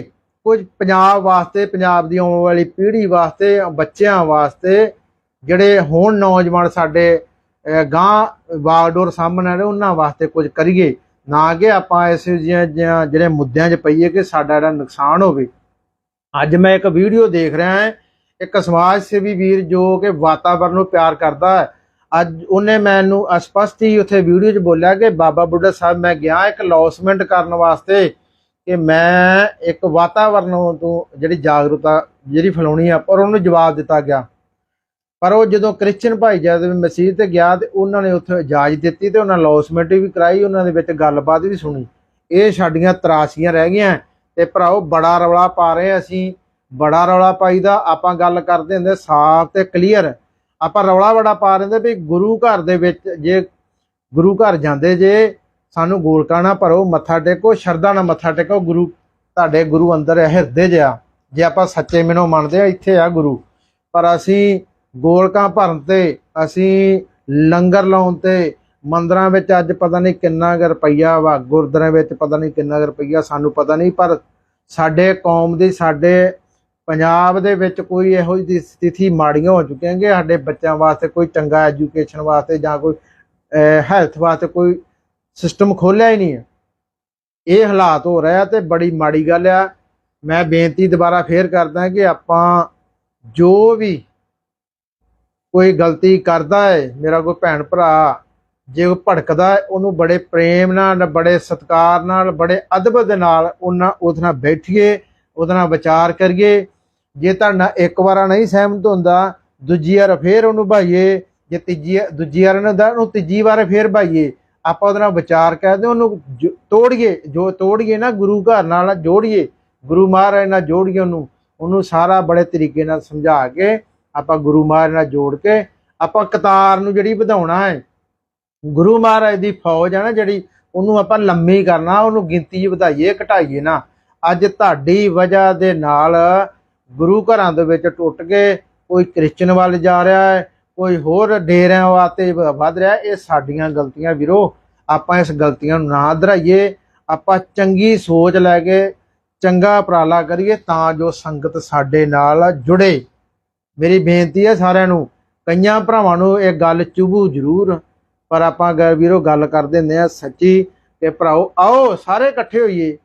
ਕੁਝ ਪੰਜਾਬ ਵਾਸਤੇ ਪੰਜਾਬ ਦੀ ਆਉਣ ਵਾਲੀ ਪੀੜ੍ਹੀ ਵਾਸਤੇ ਬੱਚਿਆਂ ਵਾਸਤੇ ਜਿਹੜੇ ਹੁਣ ਨੌਜਵਾਨ ਸਾਡੇ ਅਹ, ਗਾਂ ਬਾਗਡੋਰ ਸਾਹਮਣੇ ਨੇ ਉਹਨਾਂ ਵਾਸਤੇ ਕੁਝ ਕਰੀਏ। ਨਾ ਕਿ ਆਪਾਂ ਇਸ ਜਿਹੜੇ ਮੁੱਦਿਆਂ 'ਚ ਪਈਏ ਕਿ ਸਾਡਾ ਜਿਹੜਾ ਨੁਕਸਾਨ ਹੋਵੇ। ਅੱਜ ਮੈਂ ਇੱਕ ਵੀਡੀਓ ਦੇਖ ਰਿਹਾ ਹਾਂ, ਇੱਕ ਸਮਾਜ ਸੇਵੀ ਵੀਰ ਜੋ ਕਿ ਵਾਤਾਵਰਨ ਨੂੰ ਪਿਆਰ ਕਰਦਾ ਹੈ। ਅੱਜ ਉਹਨੇ ਮੈਨੂੰ ਅਸਪਸ਼ਟ ਹੀ ਉੱਥੇ ਵੀਡੀਓ 'ਚ ਬੋਲਿਆ ਕਿ ਬਾਬਾ ਬੁੱਢਾ ਸਾਹਿਬ, ਮੈਂ ਗਿਆ ਇੱਕ ਲੌਸਮੈਂਟ ਕਰਨ ਵਾਸਤੇ ਕਿ ਮੈਂ ਇੱਕ ਵਾਤਾਵਰਨ ਤੋਂ ਜਿਹੜੀ ਜਾਗਰੂਕਤਾ ਜਿਹੜੀ ਫੈਲਾਉਣੀ ਆ ਪਰ ਉਹਨੂੰ ਜਵਾਬ ਦਿੱਤਾ ਗਿਆ। ਪਰ ਉਹ ਜਦੋਂ ਕ੍ਰਿਸਚੀਅਨ ਭਾਈਚਾਰੇ ਦੇ ਮਸੀਹ ਤੇ ਗਿਆ ਤੇ ਉਹਨਾਂ ਨੇ ਉੱਥੇ ਇਜਾਜ਼ਤ ਦਿੱਤੀ ਤੇ ਉਹਨਾਂ ਲੌਸਮੈਂਟ ਵੀ ਕਰਾਈ, ਉਹਨਾਂ ਦੇ ਵਿੱਚ ਗੱਲਬਾਤ ਵੀ ਸੁਣੀ। ਇਹ ਸਾਡੀਆਂ ਤਰਾਸੀਆਂ ਰਹਿ ਗਈਆਂ। ਤੇ ਭਰਾਓ ਬੜਾ ਰੌਲਾ ਪਾ ਰਹੇ ਅਸੀਂ। ਬੜਾ ਰੌਲਾ ਪਾਈਦਾ, ਆਪਾਂ ਗੱਲ ਕਰਦੇ ਹੁੰਦੇ ਸਾਫ਼ ਤੇ ਕਲੀਅਰ ਆਪਾਂ ਰੌਲਾ ਬੜਾ ਪਾ ਰਹੇ ਵੀ ਗੁਰੂ ਘਰ ਦੇ ਵਿੱਚ ਜੇ ਗੁਰੂ ਘਰ ਜਾਂਦੇ ਜੇ, ਸਾਨੂੰ ਗੋਲਕਾਂ ਨਾ ਭਰੋ, ਮੱਥਾ ਟੇਕੋ, ਸ਼ਰਧਾ ਨਾਲ ਮੱਥਾ ਟੇਕੋ, ਗੁਰੂ ਤੁਹਾਡੇ ਗੁਰੂ ਅੰਦਰ ਹੈ ਹਿਰਦੇ 'ਚ ਆ ਜੇ ਆਪਾਂ ਸੱਚੇ ਮਨੋਂ ਮੰਨਦੇ ਆ, ਇੱਥੇ ਆ ਗੁਰੂ। ਪਰ ਅਸੀਂ ਗੋਲਕਾਂ ਭਰਨ ਤੇ, ਅਸੀਂ ਲੰਗਰ ਲਾਉਣ ਤੇ, ਮੰਦਰਾਂ ਵਿੱਚ ਅੱਜ ਪਤਾ ਨਹੀਂ ਕਿੰਨਾ ਕੁ ਰੁਪਈਆ ਵਾ, ਗੁਰਦੁਆਰਿਆਂ ਵਿੱਚ ਪਤਾ ਨਹੀਂ ਕਿੰਨਾ ਕੁ ਰੁਪਈਆ, ਸਾਨੂੰ ਪਤਾ ਨਹੀਂ, ਪਰ ਸਾਡੇ ਕੌਮ ਦੀ, ਸਾਡੇ ਪੰਜਾਬ ਦੇ ਵਿੱਚ ਕੋਈ ਇਹੋ ਜਿਹੀ ਸਥਿਤੀ ਮਾੜੀਆਂ ਹੋ ਚੁੱਕੀਆਂ ਕਿ ਸਾਡੇ ਬੱਚਿਆਂ ਵਾਸਤੇ ਕੋਈ ਚੰਗਾ ਐਜੂਕੇਸ਼ਨ ਵਾਸਤੇ ਜਾਂ ਕੋਈ ਹੈਲਥ ਵਾਸਤੇ ਕੋਈ ਸਿਸਟਮ ਖੋਲਿਆ ਹੀ ਨਹੀਂ ਹੈ। ਇਹ ਹਾਲਾਤ ਹੋ ਰਿਹਾ ਤੇ ਬੜੀ ਮਾੜੀ ਗੱਲ ਆ। ਮੈਂ ਬੇਨਤੀ ਦੁਬਾਰਾ ਫੇਰ ਕਰਦਾ ਕਿ ਆਪਾਂ ਜੋ ਵੀ ਕੋਈ ਗਲਤੀ ਕਰਦਾ ਹੈ, ਮੇਰਾ ਕੋਈ ਭੈਣ ਭਰਾ ਜੇ ਉਹ ਭੜਕਦਾ ਉਹਨੂੰ ਬੜੇ ਪ੍ਰੇਮ ਨਾਲ ਬੜੇ ਸਤਿਕਾਰ ਨਾਲ, ਬੜੇ ਅਦਬ ਦੇ ਨਾਲ ਉਹਨਾਂ ਉਹਦੇ ਨਾਲ ਬੈਠੀਏ, ਉਹਦੇ ਨਾਲ ਵਿਚਾਰ ਕਰੀਏ। ਜੇ ਤੁਹਾਡਾ ਇੱਕ ਵਾਰਾ ਨਹੀਂ ਸਹਿਮਤ ਹੁੰਦਾ, ਦੂਜੀ ਵਾਰ ਫੇਰ ਉਹਨੂੰ ਭਾਈਏ। ਜੇ ਤੀਜੀ ਦੂਜੀ ਵਾਰ ਨਾ ਹੁੰਦਾ, ਉਹਨੂੰ ਤੀਜੀ ਵਾਰ ਫੇਰ ਭਾਈਏ। ਆਪਾਂ ਉਹਦੇ ਨਾਲ ਵਿਚਾਰ ਕਰਦੇ ਉਹਨੂੰ ਜ- ਤੋੜੀਏ, ਜੋ ਤੋੜੀਏ ਨਾ ਗੁਰੂ ਘਰ ਨਾਲ ਜੋੜੀਏ, ਗੁਰੂ ਮਹਾਰਾਜ ਨਾਲ ਜੋੜੀਏ ਉਹਨੂੰ ਉਹਨੂੰ ਸਾਰਾ ਬੜੇ ਤਰੀਕੇ ਨਾਲ ਸਮਝਾ ਕੇ ਆਪਾਂ ਗੁਰੂ ਮਹਾਰਾਜ ਨਾਲ ਜੋੜ ਕੇ ਆਪਾਂ ਕਤਾਰ ਨੂੰ ਜਿਹੜੀ ਵਧਾਉਣਾ ਹੈ ਗੁਰੂ ਮਹਾਰਾਜ ਦੀ ਫੌਜ ਹੈ ਨਾ ਜਿਹੜੀ, ਉਹਨੂੰ ਆਪਾਂ ਲੰਮੀ ਕਰਨਾ, ਉਹਨੂੰ ਗਿਣਤੀ 'ਚ ਵਧਾਈਏ, ਘਟਾਈਏ ਨਾ। ਅੱਜ ਤੁਹਾਡੀ ਵਜ੍ਹਾ ਦੇ ਨਾਲ ਗੁਰੂ ਘਰਾਂ ਦੇ ਵਿੱਚ ਟੁੱਟ ਕੇ ਕੋਈ ਕ੍ਰਿਸਚਨ ਵੱਲ ਜਾ ਰਿਹਾ ਹੈ, ਕੋਈ ਹੋਰ ਡੇਰਿਆਂ ਵਾਸਤੇ ਵੱਧ ਰਿਹਾ ਇਹ ਸਾਡੀਆਂ ਗਲਤੀਆਂ ਵੀਰੋ। ਆਪਾਂ ਇਸ ਗਲਤੀਆਂ ਨੂੰ ਨਾ ਦਰਾਈਏ ਆਪਾਂ ਚੰਗੀ ਸੋਚ ਲੈ ਕੇ ਚੰਗਾ ਉਪਰਾਲਾ ਕਰੀਏ ਤਾਂ ਜੋ ਸੰਗਤ ਸਾਡੇ ਨਾਲ ਜੁੜੇ। ਮੇਰੀ ਬੇਨਤੀ ਹੈ ਸਾਰਿਆਂ ਨੂੰ, ਕਈਆਂ ਭਰਾਵਾਂ ਨੂੰ ਇਹ ਗੱਲ ਚੁਭੂ ਜ਼ਰੂਰ। ਪਰ ਆਪਾਂ ਗ ਵੀਰੋ ਗੱਲ ਕਰਦੇ ਹੁੰਦੇ ਆ ਸੱਚੀ ਕਿ ਭਰਾਓ, ਆਓ ਸਾਰੇ ਇਕੱਠੇ ਹੋਈਏ।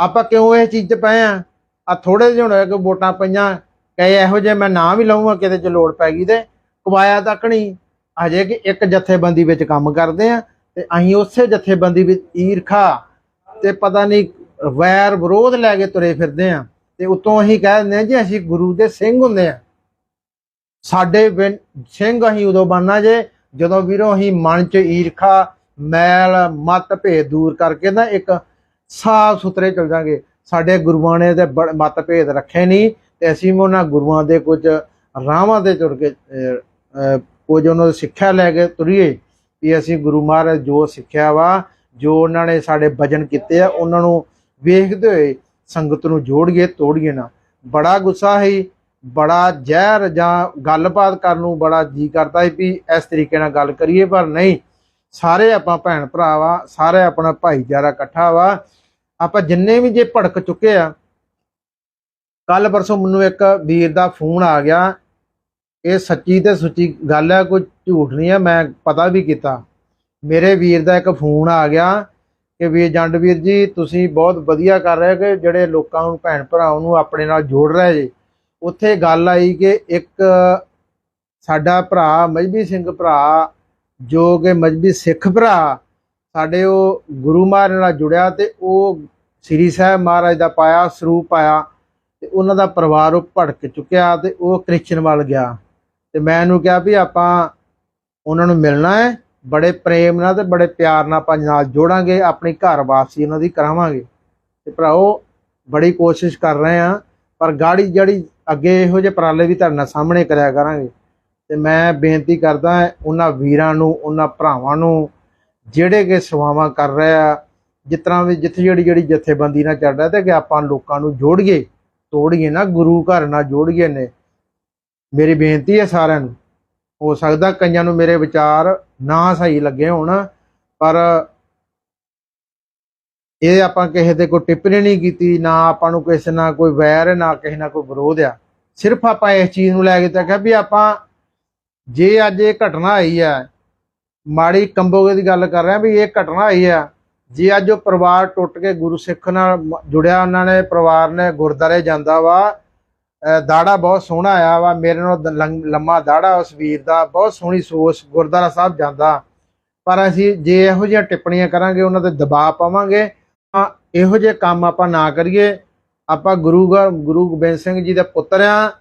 ਆਪਾਂ ਕਿਉਂ ਇਹ ਚੀਜ਼ 'ਚ ਪਏ ਆ ਆ ਥੋੜੇ ਜਿਹੇ ਹੋਣੇ ਕਿ ਵੋਟਾਂ ਪਈਆਂ ਕਹੇ ਇਹੋ ਜਿਹੇ ਮੈਂ ਨਾਂ ਵੀ ਲਵਾਂਗਾ ਕਿਤੇ 'ਚ ਲੋੜ ਪੈ ਗਈ ਤੇ ਕਵਾਇਆ ਤੱਕ ਨਹੀਂ। ਅਜੇ ਕਿ ਇੱਕ ਜਥੇਬੰਦੀ ਵਿੱਚ ਕੰਮ ਕਰਦੇ ਆ ਤੇ ਅਸੀਂ ਉਸੇ ਜਥੇਬੰਦੀ ਵਿੱਚ ਈਰਖਾ ਤੇ ਪਤਾ ਨਹੀਂ ਵੈਰ ਵਿਰੋਧ ਲੈ ਕੇ ਤੁਰੇ ਫਿਰਦੇ ਆ ਤੇ ਉਤੋਂ ਅਸੀਂ ਕਹਿ ਦਿੰਦੇ ਆ ਜੀ, ਅਸੀਂ ਗੁਰੂ ਦੇ ਸਿੰਘ ਹੁੰਦੇ ਆ ਸਾਡੇ ਬਿਨ- ਸਿੰਘ ਅਸੀਂ ਉਦੋਂ ਬਣਨਾ ਜੇ ਜਦੋਂ ਵੀਰੋ ਅਸੀਂ ਮਨ ਚ ਈਰਖਾ, ਮੈਲ, ਮਤ ਭੇਦ ਦੂਰ ਕਰਕੇ ਨਾ ਇੱਕ ਸਾਫ਼ ਸੁਥਰੇ ਚਲ ਜਾਾਂਗੇ, ਸਾਡੇ ਗੁਰੂਆਂ ਨੇ ਤੇ ਬੜ- ਮਤ ਭੇਦ ਰੱਖੇ ਨਹੀਂ ਤੇ ਅਸੀਂ ਵੀ ਉਹਨਾਂ ਗੁਰੂਆਂ ਦੇ ਕੁਝ ਰਾਹਾਂ ਤੇ ਤੁਰ ਕੇ ਕੁਝ ਉਹਨਾਂ ਦੀ ਸਿੱਖਿਆ ਲੈ ਕੇ ਤੁਰੀਏ, ਵੀ ਅਸੀਂ ਗੁਰੂ ਮਹਾਰਾਜ ਜੋ ਸਿੱਖਿਆ ਵਾ, ਜੋ ਉਹਨਾਂ ਨੇ ਸਾਡੇ ਭਜਨ ਕੀਤੇ ਆ, ਉਹਨਾਂ ਨੂੰ ਵੇਖਦੇ ਹੋਏ ਸੰਗਤ ਨੂੰ ਜੋੜੀਏ, ਤੋੜੀਏ ਨਾ। ਬੜਾ ਗੁੱਸਾ ਹੈ ਬੜਾ ਜ਼ਹਿਰ ਜਾਂ ਗੱਲਬਾਤ ਕਰਨ ਨੂੰ ਬੜਾ ਜੀ ਕਰਦਾ ਹੈ ਵੀ ਇਸ ਤਰੀਕੇ ਨਾਲ ਗੱਲ ਕਰੀਏ, ਪਰ ਨਹੀਂ। ਸਾਰੇ ਆਪਾਂ ਭੈਣ ਭਰਾ ਵਾ, ਸਾਰੇ ਆਪਣਾ ਭਾਈਚਾਰਾ ਇਕੱਠਾ ਵਾ। ਆਪਾਂ ਜਿੰਨੇ ਵੀ ਜੇ ਭੜਕ ਚੁੱਕੇ ਆ ਕੱਲ ਪਰਸੋਂ ਮੈਨੂੰ ਇੱਕ ਵੀਰ ਦਾ ਫੋਨ ਆ ਗਿਆ। ਇਹ ਸੱਚੀ ਤੇ ਸੁੱਚੀ ਗੱਲ ਹੈ ਕੋਈ ਝੂਠ ਨਹੀਂ ਹੈ ਮੈਂ ਪਤਾ ਵੀ ਕੀਤਾ। ਮੇਰੇ ਵੀਰ ਦਾ ਇੱਕ ਫੋਨ ਆ ਗਿਆ ਕਿ ਵੀਰ ਜੰਡ ਵੀਰ ਜੀ, ਤੁਸੀਂ ਬਹੁਤ ਵਧੀਆ ਕਰ ਰਹੇ ਹੋ ਕਿ ਜਿਹੜੇ ਲੋਕਾਂ ਨੂੰ, ਭੈਣ ਭਰਾਵਾਂ ਨੂੰ ਆਪਣੇ ਨਾਲ ਜੋੜ ਰਹੇ ਜੇ। ਉੱਥੇ ਗੱਲ ਆਈ ਕਿ ਇੱਕ ਸਾਡਾ ਭਰਾ, ਮਜਬੀ ਸਿੰਘ ਭਰਾ, ਜੋ ਕਿ ਮਜਬੀ ਸਿੱਖ ਭਰਾ, ਸਾਡੇ ਉਹ ਗੁਰੂ ਮਹਾਰਾਜ ਨਾਲ ਜੁੜਿਆ ਤੇ ਉਹ ਸ੍ਰੀ ਸਾਹਿਬ ਮਹਾਰਾਜ ਦਾ ਪਾਇਆ, ਸਰੂਪ ਪਾਇਆ ਤੇ ਉਹਨਾਂ ਦਾ ਪਰਿਵਾਰ ਉਹ ਭੜਕ ਚੁੱਕਿਆ ਤੇ ਉਹ ਕ੍ਰਿਸਚਨ ਵੱਲ ਗਿਆ। ਤੇ ਮੈਂ ਇਹਨੂੰ ਕਿਹਾ ਵੀ ਆਪਾਂ ਉਹਨਾਂ ਨੂੰ ਮਿਲਣਾ ਹੈ, ਬੜੇ ਪ੍ਰੇਮ ਨਾਲ ਤੇ ਬੜੇ ਪਿਆਰ ਨਾਲ ਆਪਾਂ ਨਾਲ ਜੋੜਾਂਗੇ, ਆਪਣੀ ਘਰ ਵਾਪਸੀ ਉਹਨਾਂ ਦੀ ਕਰਾਵਾਂਗੇ। ਤੇ ਭਰਾਓ, ਬੜੀ ਕੋਸ਼ਿਸ਼ ਕਰ ਰਹੇ ਆ ਪਰ ਗਾੜੀ ਜਿਹੜੀ ਅੱਗੇ ਇਹੋ ਜਿਹੇ ਪਰਾਲੇ ਵੀ ਤੁਹਾਡੇ ਨਾਲ ਸਾਹਮਣੇ ਕਰਿਆ ਕਰਾਂਗੇ। ਤੇ ਮੈਂ ਬੇਨਤੀ ਕਰਦਾ ਉਹਨਾਂ ਵੀਰਾਂ ਨੂੰ, ਉਹਨਾਂ ਭਰਾਵਾਂ ਨੂੰ, ਜਿਹੜੇ ਕਿ ਸੇਵਾਵਾਂ ਕਰ ਰਹੇ ਆ, ਜਿਸ ਤਰ੍ਹਾਂ ਵੀ ਜਿੱਥੇ ਜਿਹੜੀ ਜਿਹੜੀ ਜਥੇਬੰਦੀ ਨਾਲ ਚੱਲ ਰਿਹਾ ਤੇ ਕਿ ਆਪਾਂ ਲੋਕਾਂ ਨੂੰ ਜੋੜੀਏ, ਤੋੜੀਏ ਨਾ, ਗੁਰੂ ਘਰ ਨਾਲ ਜੋੜੀਏ ਨੇ। ਮੇਰੀ ਬੇਨਤੀ ਹੈ ਸਾਰਿਆਂ ਨੂੰ, ਹੋ ਸਕਦਾ ਕਈਆਂ ਨੂੰ ਮੇਰੇ ਵਿਚਾਰ ਨਾ ਸਹੀ ਲੱਗੇ ਹੋਣ, ਪਰ ਇਹ ਆਪਾਂ ਕਿਸੇ ਦੇ ਕੋਈ ਟਿੱਪਣੀ ਨਹੀਂ ਕੀਤੀ, ਨਾ ਆਪਾਂ ਨੂੰ ਕਿਸੇ ਨਾਲ ਕੋਈ ਵੈਰ, ਨਾ ਕਿਸੇ ਨਾਲ ਕੋਈ ਵਿਰੋਧ ਆ। ਸਿਰਫ ਆਪਾਂ ਇਸ ਚੀਜ਼ ਨੂੰ ਲੈ ਕੇ ਤਾਂ ਕਿਹਾ ਵੀ ਆਪਾਂ ਜੇ ਅੱਜ ਇਹ ਘਟਨਾ ਆਈ ਹੈ ਮਾੜੀ ਕੰਬੋਗੇ ਦੀ ਗੱਲ ਕਰ ਰਹੇ ਹਾਂ ਵੀ ਇਹ ਘਟਨਾ ਆਈ ਆ, ਜੇ ਅੱਜ ਉਹ ਪਰਿਵਾਰ ਟੁੱਟ ਕੇ ਗੁਰੂ ਸਿੱਖ ਨਾਲ ਮ- ਜੁੜਿਆ, ਉਹਨਾਂ ਨੇ ਪਰਿਵਾਰ ਨੇ ਗੁਰਦਾਰੇ ਜਾਂਦਾ ਵਾ ਦਾੜਾ ਬਹੁਤ ਸੋਹਣਾ ਆਇਆ ਵਾ, ਮੇਰੇ ਨਾਲ ਲੰ- ਲੰਮਾ ਦਾੜਾ ਉਸ ਵੀਰ ਦਾ, ਬਹੁਤ ਸੋਹਣੀ ਸੋਚ ਗੁਰਦਾਰਾ ਸਾਹਿਬ ਜਾਂਦਾ। ਪਰ ਅਸੀਂ ਜੇ ਇਹੋ ਜਿਹੀਆਂ ਟਿੱਪਣੀਆਂ ਕਰਾਂਗੇ, ਉਹਨਾਂ ਤੇ ਦਬਾਅ ਪਾਵਾਂਗੇ ਇਹੋ ਜਿਹੇ ਕੰਮ ਆਪਾਂ ਨਾ ਕਰੀਏ। ਆਪਾਂ ਗੁਰੂ ਘਰ, ਗੁਰੂ ਗੋਬਿੰਦ ਸਿੰਘ ਜੀ ਦੇ ਪੁੱਤਰ ਆ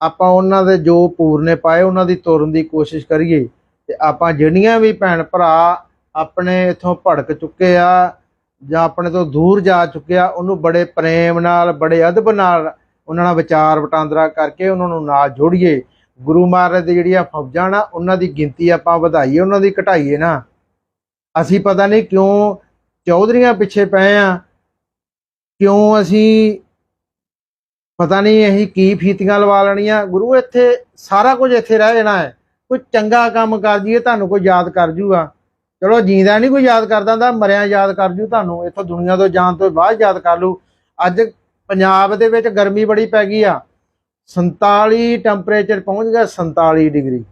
ਆਪਾਂ ਉਹਨਾਂ ਦੇ ਜੋ ਪੂਰਨੇ ਪਾਏ, ਉਹਨਾਂ ਦੀ ਤੋਰਨ ਦੀ ਕੋਸ਼ਿਸ਼ ਕਰੀਏ। ਤੇ ਆਪਾਂ ਜਿਹੜੀਆਂ ਵੀ ਭੈਣ ਭਰਾ ਆਪਣੇ ਇਥੋਂ ਭੜਕ ਚੁੱਕੇ ਆ ਜਾਂ ਆਪਣੇ ਤੋਂ ਦੂਰ ਜਾ ਚੁੱਕੇ ਆ, ਉਹਨੂੰ ਬੜੇ ਪ੍ਰੇਮ ਨਾਲ, ਬੜੇ ਅਦਬ ਨਾਲ ਉਹਨਾਂ ਨਾਲ ਵਿਚਾਰ ਵਟਾਂਦਰਾ ਕਰਕੇ ਉਹਨਾਂ ਨੂੰ ਨਾਲ ਜੋੜੀਏ। ਗੁਰੂ ਮਹਾਰਾਜ ਦੀ ਜਿਹੜੀਆਂ ਫੌਜਾਂ ਨਾ, ਉਹਨਾਂ ਦੀ ਗਿਣਤੀ ਆਪਾਂ ਵਧਾਈਏ, ਉਹਨਾਂ ਦੀ ਘਟਾਈਏ ਨਾ। ਅਸੀਂ ਪਤਾ ਨਹੀਂ ਕਿਉਂ ਚੌਧਰੀਆਂ ਪਿੱਛੇ ਪਏ ਆ। ਕਿਉਂ ਅਸੀਂ ਪਤਾ ਨਹੀਂ ਅਸੀਂ ਕੀ ਫੀਤੀਆਂ ਲਵਾ ਲੈਣੀਆਂ। ਗੁਰੂ ਇੱਥੇ ਸਾਰਾ ਕੁਝ ਇੱਥੇ ਰਹਿ ਜਾਣਾ ਹੈ। ਕੋਈ ਚੰਗਾ ਕੰਮ ਕਰ ਜੀਏ ਤੁਹਾਨੂੰ ਕੋਈ ਯਾਦ ਕਰ ਜੂਗਾ। ਚਲੋ ਜੀਂਦਾ ਨਹੀਂ ਕੋਈ ਯਾਦ ਕਰਦਾ ਤਾਂ ਮਰਿਆ ਯਾਦ ਕਰ ਜੂ ਤੁਹਾਨੂੰ। ਇੱਥੋਂ ਦੁਨੀਆ ਤੋਂ ਜਾਣ ਤੋਂ ਬਾਅਦ ਯਾਦ ਕਰ ਲੂ। ਅੱਜ ਪੰਜਾਬ ਦੇ ਵਿੱਚ ਗਰਮੀ ਬੜੀ ਪੈ ਗਈ ਆ। 47 ਟੈਂਪਰੇਚਰ ਪਹੁੰਚ ਗਿਆ 47 ਡਿਗਰੀ।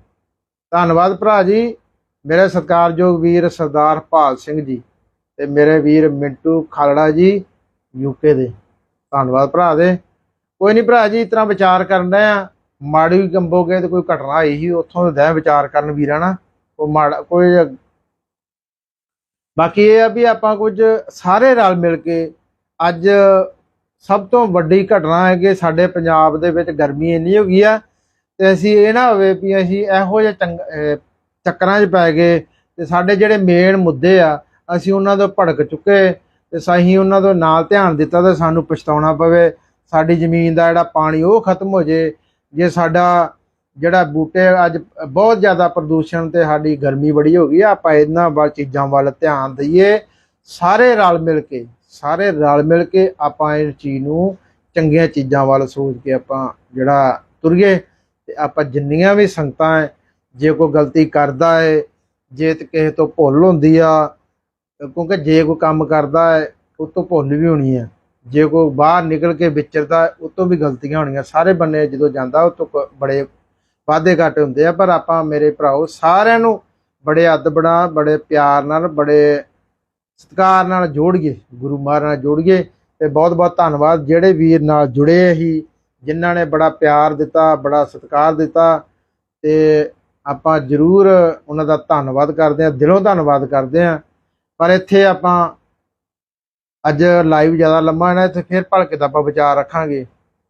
ਧੰਨਵਾਦ ਭਰਾ ਜੀ। ਮੇਰੇ ਸਤਿਕਾਰਯੋਗ ਵੀਰ ਸਰਦਾਰ ਭਾਲ ਸਿੰਘ ਜੀ। ਤੇ ਮੇਰੇ ਵੀਰ ਮਿੰਟੂ ਖਾਲੜਾ ਜੀ ਯੂਕੇ ਦੇ। ਧੰਨਵਾਦ ਭਰਾ ਦੇ। ਕੋਈ ਨਹੀਂ ਭਰਾ ਜੀ, ਇਸ ਤਰ੍ਹਾਂ ਵਿਚਾਰ ਕਰਨ ਡਏ ਆ। ਮਾੜੀ ਕੰਬੋਗੇ ਤੇ ਕੋਈ ਘਟਨਾ ਆਈ ਸੀ, ਉੱਥੋਂ ਦੇ ਵਿਚਾਰ ਕਰਨ ਵੀਰਾਂ ਨਾ ਉਹ ਮਾੜਾ, ਕੋਈ ਬਾਕੀ ਇਹ ਆ ਵੀ ਆਪਾਂ ਕੁਝ ਸਾਰੇ ਰਲ ਮਿਲ ਕੇ ਅੱਜ ਸਭ ਤੋਂ ਵੱਡੀ ਘਟਨਾ ਹੈ ਕਿ ਸਾਡੇ ਪੰਜਾਬ ਦੇ ਵਿੱਚ ਗਰਮੀ ਇੰਨੀ ਹੋ ਗਈ ਆ ਤੇ ਅਸੀਂ ਇਹ ਨਾ ਹੋਵੇ ਵੀ ਅਸੀਂ ਇਹੋ ਜਿਹੇ ਚੰਗ- ਚੱਕਰਾਂ 'ਚ ਪੈ ਗਏ ਤੇ ਸਾਡੇ ਜਿਹੜੇ ਮੇਨ ਮੁੱਦੇ ਆ ਅਸੀਂ ਉਹਨਾਂ ਤੋਂ ਭੜਕ ਚੁੱਕੇ ਤੇ ਸਹੀ ਉਹਨਾਂ ਤੋਂ ਨਾਲ ਧਿਆਨ ਦਿੱਤਾ ਤਾਂ ਸਾਨੂੰ ਪਛਤਾਉਣਾ ਪਵੇ। ਸਾਡੀ ਜ਼ਮੀਨ ਦਾ ਜਿਹੜਾ ਪਾਣੀ ਉਹ ਖਤਮ ਹੋ ਜੇ ਜੇ ਸਾਡਾ ਜਿਹੜਾ ਬੂਟੇ ਅੱਜ ਬਹੁਤ ਜ਼ਿਆਦਾ ਪ੍ਰਦੂਸ਼ਣ ਤੇ ਸਾਡੀ ਗਰਮੀ ਬੜੀ ਹੋ ਗਈ ਆ, ਆਪਾਂ ਇਹਨਾਂ ਵੱਲ ਚੀਜ਼ਾਂ ਵੱਲ ਧਿਆਨ ਦਈਏ। ਸਾਰੇ ਰਲ ਮਿਲ ਕੇ, ਸਾਰੇ ਰਲ ਮਿਲ ਕੇ ਆਪਾਂ ਇਹ ਚੀਜ਼ ਨੂੰ ਚੰਗੀਆਂ ਚੀਜ਼ਾਂ ਵੱਲ ਸੋਚ ਕੇ ਆਪਾਂ ਜਿਹੜਾ ਤੁਰੀਏ। ਤੇ ਆਪਾਂ ਜਿੰਨੀਆਂ ਵੀ ਸੰਗਤਾਂ ਹੈ ਜੇ ਕੋਈ ਗਲਤੀ ਕਰਦਾ ਹੈ ਜੇ ਤੇ ਕਿਸੇ ਤੋਂ ਭੁੱਲ ਹੁੰਦੀ ਆ ਕਿਉਂਕਿ ਜੇ ਕੋਈ ਕੰਮ ਕਰਦਾ ਹੈ ਉਹ ਤੋਂ ਭੁੱਲ ਵੀ ਹੋਣੀ ਹੈ। ਜੇ ਕੋਈ ਬਾਹਰ ਨਿਕਲ ਕੇ ਵਿਚਰਦਾ ਉਹ ਤੋਂ ਵੀ ਗਲਤੀਆਂ ਹੋਣੀਆਂ। ਸਾਰੇ ਬੰਨੇ ਜਦੋਂ ਜਾਂਦਾ ਉਹ ਤੋਂ ਕ- ਬੜੇ ਵਾਧੇ ਘਾਟੇ ਹੁੰਦੇ ਆ। ਪਰ ਆਪਾਂ ਮੇਰੇ ਭਰਾਓ, ਸਾਰਿਆਂ ਨੂੰ ਬੜੇ ਅਦਬੜਾ ਬੜੇ ਪਿਆਰ ਨਾਲ, ਬੜੇ ਸਤਿਕਾਰ ਨਾਲ ਜੋੜੀਏ। ਗੁਰੂ ਮਹਾਰਾਜ ਨਾਲ ਜੋੜੀਏ ਤੇ ਬਹੁਤ ਬਹੁਤ ਧੰਨਵਾਦ। ਜਿਹੜੇ ਵੀਰ ਨਾਲ ਜੁੜੇ ਹੀ ਜਿਨ੍ਹਾਂ ਨੇ ਬੜਾ ਪਿਆਰ ਦਿੱਤਾ, ਬੜਾ ਸਤਿਕਾਰ ਦਿੱਤਾ ਤੇ ਆਪਾਂ ਜ਼ਰੂਰ ਉਹਨਾਂ ਦਾ ਧੰਨਵਾਦ ਕਰਦੇ ਹਾਂ, ਦਿਲੋਂ ਧੰਨਵਾਦ ਕਰਦੇ ਹਾਂ। ਪਰ ਇੱਥੇ ਆਪਾਂ ਅੱਜ ਲਾਈਵ ਜ਼ਿਆਦਾ ਲੰਮਾ ਨਾ, ਇੱਥੇ ਫਿਰ ਭਲਕੇ ਦਾ ਆਪਾਂ ਵਿਚਾਰ ਰੱਖਾਂਗੇ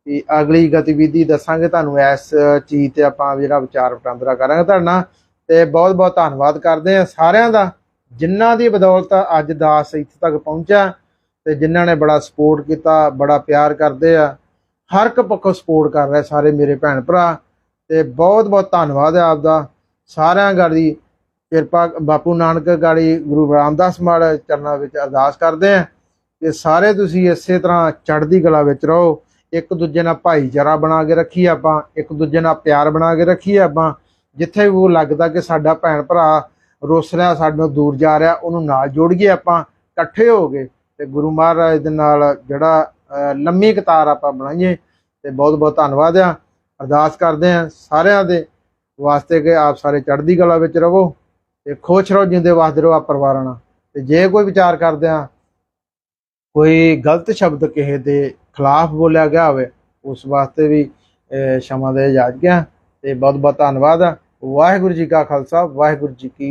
ਕਿ ਅਗਲੀ ਗਤੀਵਿਧੀ ਦੱਸਾਂਗੇ ਤੁਹਾਨੂੰ ਇਸ ਚੀਜ਼ ਤੇ ਆਪਾਂ ਜਿਹੜਾ ਵਿਚਾਰ ਵਟਾਂਦਰਾ ਕਰਾਂਗੇ ਤੁਹਾਡੇ ਨਾਲ। ਤੇ ਬਹੁਤ ਬਹੁਤ ਧੰਨਵਾਦ ਕਰਦੇ ਹਾਂ ਸਾਰਿਆਂ ਦਾ ਜਿਨ੍ਹਾਂ ਦੀ ਬਦੌਲਤ ਅੱਜ ਦਾਸ ਇੱਥੇ ਤੱਕ ਪਹੁੰਚਿਆ ਤੇ ਜਿਨ੍ਹਾਂ ਨੇ ਬੜਾ ਸਪੋਰਟ ਕੀਤਾ, ਬੜਾ ਪਿਆਰ ਕਰਦੇ ਆ। ਹਰ ਇੱਕ ਪੱਖੋਂ ਸਪੋਰਟ ਕਰ ਰਹੇ ਸਾਰੇ ਮੇਰੇ ਭੈਣ ਭਰਾ ਤੇ ਬਹੁਤ ਬਹੁਤ ਧੰਨਵਾਦ ਹੈ ਆਪਦਾ। ਸਾਰਿਆਂ ਗਾੜੀ ਕਿਰਪਾ ਬਾਪੂ ਨਾਨਕ ਗਾੜੀ ਗੁਰੂ ਰਾਮਦਾਸ ਮਹਾਰਾਜ ਚਰਨਾਂ ਵਿੱਚ ਅਰਦਾਸ ਕਰਦੇ ਆ ਕਿ ਸਾਰੇ ਤੁਸੀਂ ਇਸੇ ਤਰ੍ਹਾਂ ਚੜ੍ਹਦੀ ਕਲਾ ਵਿੱਚ ਰਹੋ। ਇੱਕ ਦੂਜੇ ਨਾਲ ਭਾਈਚਾਰਾ ਬਣਾ ਕੇ ਰੱਖੀਏ ਆਪਾਂ, ਇੱਕ ਦੂਜੇ ਨਾਲ ਪਿਆਰ ਬਣਾ ਕੇ ਰੱਖੀਏ ਆਪਾਂ। ਜਿੱਥੇ ਵੀ ਉਹ ਲੱਗਦਾ ਕਿ ਸਾਡਾ ਭੈਣ ਭਰਾ ਰੁੱਸ ਰਿਹਾ, ਸਾਡੇ ਤੋਂ ਦੂਰ ਜਾ ਰਿਹਾ, ਉਹਨੂੰ ਨਾਲ ਜੋੜੀਏ ਆਪਾਂ, ਇਕੱਠੇ ਹੋ ਕੇ ਤੇ ਗੁਰੂ ਮਹਾਰਾਜ ਦੇ ਨਾਲ ਜਿਹੜਾ ਲੰਮੀ ਕਤਾਰ ਆਪਾਂ ਬਣਾਈਏ ਤੇ ਬਹੁਤ ਬਹੁਤ ਧੰਨਵਾਦ ਆ। ਅਰਦਾਸ ਕਰਦੇ ਆ ਸਾਰਿਆਂ ਦੇ ਵਾਸਤੇ ਕਿ ਆਪ ਸਾਰੇ ਚੜ੍ਹਦੀ ਕਲਾ ਵਿੱਚ ਰਹੋ। ਤੇ ਖੁਸ਼ ਰਹੋ ਜਿੰਦੇ ਵਸਦੇ ਰਹੋ ਆ ਪਰਿਵਾਰਾਂ ਨਾਲ। ਤੇ ਜੇ ਕੋਈ ਵਿਚਾਰ ਕਰਦੇ ਆ ਕੋਈ ਗਲਤ ਸ਼ਬਦ ਕਿਸੇ ਦੇ ਖਿਲਾਫ ਬੋਲਿਆ ਗਿਆ ਹੋਵੇ, ਉਸ ਵਾਸਤੇ ਵੀ ਸ਼ਮਾ ਦੇ ਇਜਾਜ਼ਤ ਗਿਆ। ਤੇ ਬਹੁਤ ਬਹੁਤ ਧੰਨਵਾਦ ਵਾਹਿਗੁਰੂ ਜੀ ਕਾ ਖਾਲਸਾ, ਵਾਹਿਗੁਰੂ ਜੀ ਕੀ